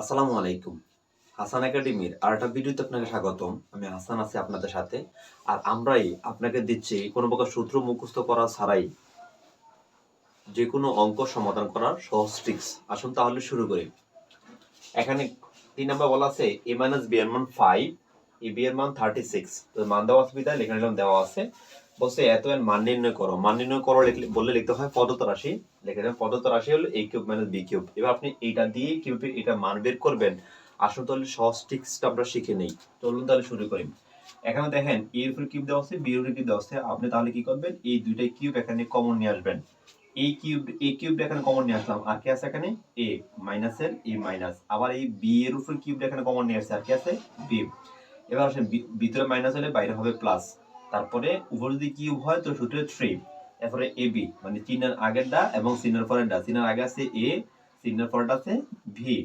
আসসালামু আলাইকুম। হাসান একাডেমির আর একটা ভিডিওতে আপনাকে স্বাগতম। আমি হাসান আছি আপনাদের সাথে। আর আমরাই আপনাকে দিচ্ছি কোনো প্রকার সূত্র মুখস্থ করা ছাড়াই যে কোনো অঙ্ক সমাধান করার সহজ ট্রিক্স আসুন তাহলে শুরু করি। এখানে তিন নাম্বার বলা আছে এ মাইনাস বি এর মান ফাইভ এ বি এর মান থার্টি সিক্স মান দেওয়া অসুবিধা লেখা নিলাম, দেওয়া আছে বলছে, এত মান নির্ণয় করো। মান নির্ণয় করো বললে লিখতে হয় পদত রাশি। লিখে দেবেন পদত রাশি হলো a cube minus b cube এবার আপনি এটা দিয়ে কীভাবে এটা মান বের করবেন। আসুন তাহলে সহজ ট্রিক্সটা আমরা শিখে নেই। চলুন তাহলে শুরু করি। এখানে দেখেন এর উপরে কিউব দেওয়া আছে বি এর কিউব দেওয়া আছে। আপনি তাহলে কি করবেন, এই দুইটাই কিউব এখানে কমন নিয়ে আসবেন। এই কিউব এই কিউবটা এখানে কমন নিয়ে আসলাম। আর কি আছে এখানে? এ মাইনাস এর এ মাইনাস আবার এই বি এর উপর কিউবটা এখানে কমন নিয়ে আসছে। আর কি আছে? বি এবার আসেন ভিতরে মাইনাস হলে বাইরে হবে প্লাস তারপরে উপরে যদি কিউব হয়, তো সূত্রে থ্রি এরপরে এ বি মানে চিহ্নের আগেরটা এবং চিহ্নের পরেরটা চিহ্নের আগে আছে এ চিহ্নের পরেরটা আছে ভি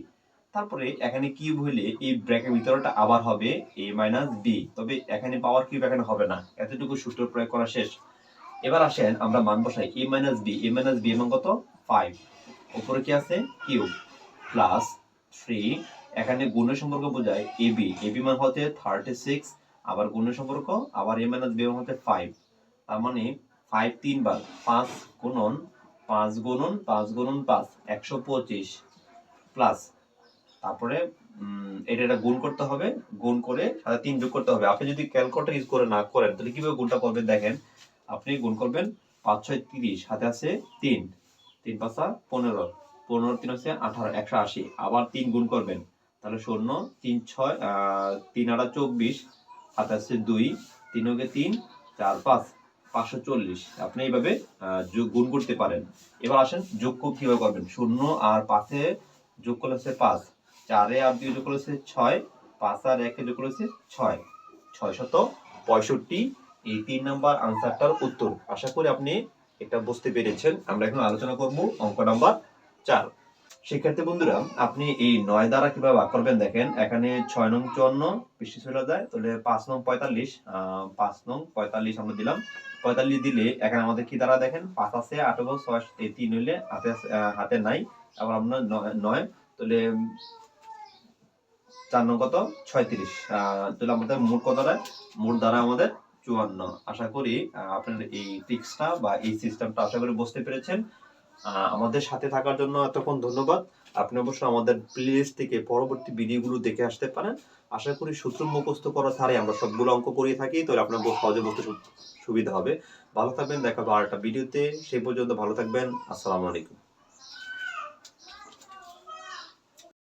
তারপরে এখানে কিউব হইলে এই ব্র্যাকের ভিতরটা আবার হবে এ মাইনাস বি তবে এখানে পাওয়ার কিউব এখানে হবে না। এতটুকু সূত্র প্রয়োগ করা শেষ। এবার আসেন আমরা মান বসাই। A minus b a minus b এবং কত? ফাইভ উপরে কি আছে? কিউব। প্লাস থ্রি এখানে গুণের সম্পর্ক বোঝায় এ বি এ বি মান হতে থার্টি সিক্স আবার গুণের সম্পর্ক, আবার এ মাইনাস বি হচ্ছে ফাইভ তার মানে ফাইভ তিনবার, পাঁচ গুণন পাঁচ গুণন পাঁচ গুণন পাঁচ, একশো পঁচিশ প্লাস তারপরে এটা এটা গুণ করতে হবে, গুণ করে সাথে তিন যোগ করতে হবে। আপনি যদি ক্যালকুলেটর ইউজ করে না করেন, তাহলে কীভাবে গুণটা করবেন দেখেন? আপনি গুণ করবেন পাঁচ, ছয়, তিরিশ, হাতে আছে তিন। তিন পাঁচা পনেরো। পনেরো, তিন হচ্ছে আঠারো, একশো আশি। আবার তিন গুণ করবেন, তাহলে শূন্য, তিন, ছয় তিন আটা চব্বিশ আছে দুই, তিন হোকে তিন, চার পাঁচ, পাঁচশো চল্লিশ। আপনি এইভাবে যোগ গুণ করতে পারেন। এবার আসেন, যোগ কীভাবে করবেন? শূন্য আর পাঁচে যোগ করলে পাঁচ। চারে আর দুই যোগ করলে ছয়, পাঁচ আর একে যোগ করলে ছয়। ছয় শত পঁয়ষট্টি, এই তিন নাম্বার আনসারটার উত্তর। আশা করি আপনি এটা বুঝতে পেরেছেন। আমরা এখন আলোচনা করব অঙ্ক নাম্বার চার। শিক্ষার্থী বন্ধুরা, আপনি এই নয় দ্বারা কীভাবে ভাগ করবেন দেখেন, এখানে ছয় নং চুয়ান্ন বৃষ্টি চলে যায়, তাহলে পাঁচ নং পঁয়তাল্লিশ পাঁচ নং পঁয়তাল্লিশ আমরা দিলাম। পঁয়তাল্লিশ দিলে এখানে আমাদের কি দ্বারা দেখেন, পাঁচ আছে, আট আঠারো ছয় তিন হইলে হাতে হাতে নাই। আবার আমরা নয়- তাহলে চার নং কত? ছয়ত্রিশ। তাহলে আমাদের মোট কত দ্বারা মোট দ্বারা আমাদের চুয়ান্ন। আশা করি আপনার এই ট্রিক্সটা বা এই সিস্টেমটা আশা করি বুঝতে পেরেছেন। আমাদের সাথে থাকার জন্য এতক্ষণ ধন্যবাদ। আপনি অবশ্য আমাদের প্লেলিস্ট থেকে পরবর্তী ভিডিওগুলো দেখে আসতে পারেন। আশা করি সূত্র মুখস্থ করা ছাড়াই আমরা সবগুলো অঙ্ক করিয়ে থাকি, তাহলে আপনার সহজে বুঝতে সুবিধা হবে। ভালো থাকবেন, দেখা হবে আরেকটা ভিডিওতে সেই পর্যন্ত ভালো থাকবেন। আসসালামু আলাইকুম।